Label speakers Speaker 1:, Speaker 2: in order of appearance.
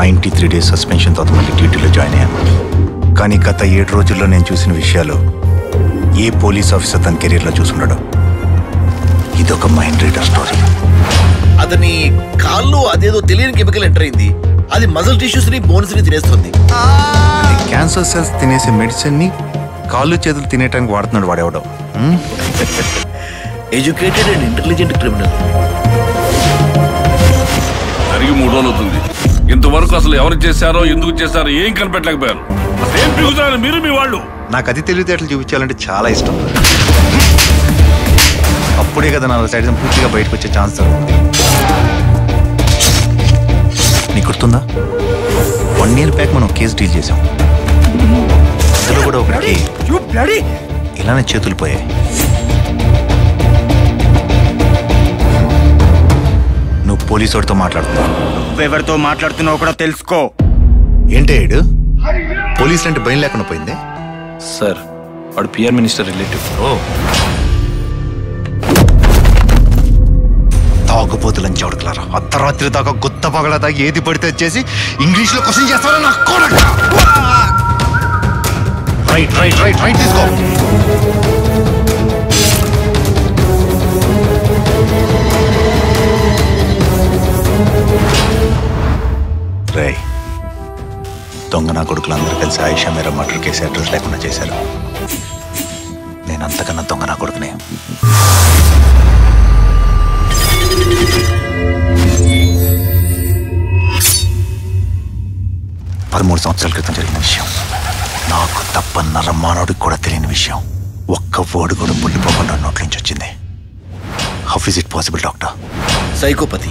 Speaker 1: Ninety three days suspension తర్వాత మళ్ళీ డ్యూటీలో జాయిన్ అయ్యాను. కానీ గత ఏడు రోజుల్లో నేను చూసిన విషయాలు ఏ పోలీస్ ఆఫీసర్ తన కెరీర్లో చూసుండడు. ఇదొక మైండ్ రీడర్ స్టోరీ.
Speaker 2: అతని కాళ్ళు అదేదో తెలియని కెమికల్ ఎంటర్ అయింది. అది మజిల్ టిష్యూస్ని బోన్స్ని తినేస్తుంది
Speaker 1: క్యాన్సర్ సెల్స్ తినేసే మెడిసిన్ని కాళ్ళు చేతులు తినేయటానికి వాడుతున్నాడు వాడేవాడు.
Speaker 2: ఎడ్యుకేటెడ్ అండ్ ఇంటెలిజెంట్ క్రిమినల్
Speaker 3: జరిగి మూడు రోజులు అవుతుంది. ఇంతవరకు అసలు ఎవరు చేశారో ఎందుకు చేశారో ఏం కనిపెట్టలేకపోయారు. అసలు ఏం పిగుతారు మీరు మీ వాళ్ళు?
Speaker 1: నాకు అది తెలివితేటలు చూపించాలంటే చాలా ఇష్టం. అప్పుడే కదా నా సైడ్ పూర్తిగా బయటకు వచ్చే ఛాన్స్ దొరుకుతుంది. నీకు గుర్తుందా? వన్ ఇయర్ బ్యాక్ మనం కేసు డీల్ చేసాం అందులో కూడా ఒకటి ఇలానే చేతులు పోయాయి. నువ్వు పోలీసు వాడితో మాట్లాడుతున్నావు
Speaker 4: నువ్వెవరితో మాట్లాడుతున్నావు కూడా తెలుసుకో.
Speaker 1: ఏంటే ఏడు? పోలీసులు అంటే భయం లేకుండా పోయింది?
Speaker 5: సార్ వాడు పిఆర్ మినిస్టర్ రిలేటివ్.
Speaker 1: ఓ. తాగుబోతులని చౌడకలారా అర్ధరాత్రి దాకా గుత్త పగల దాకా ఏది పడితే అది చేసి ఇంగ్లీష్లో క్వశ్చన్ చేస్తారా నా కొడక రైట్ రైట్ రైట్ రైట్ తీసుకో. రే దొంగ నా కొడుకులు అందరూ కలిసి ఆయిషా మేర మర్డర్ కేసు అడ్రస్ లేకుండా చేశారు. నేను అంతకన్నా దొంగ నా కొడుకునే. పదమూడు సంవత్సరాల క్రితం జరిగిన విషయం. నాకు తప్ప నరమానవుడికి కూడా తెలియని విషయం. ఒక్క ఓడి కూడా ముళ్ళిపోకుండా నోట్ల నుంచి వచ్చింది. How is it possible doctor
Speaker 2: psychopathy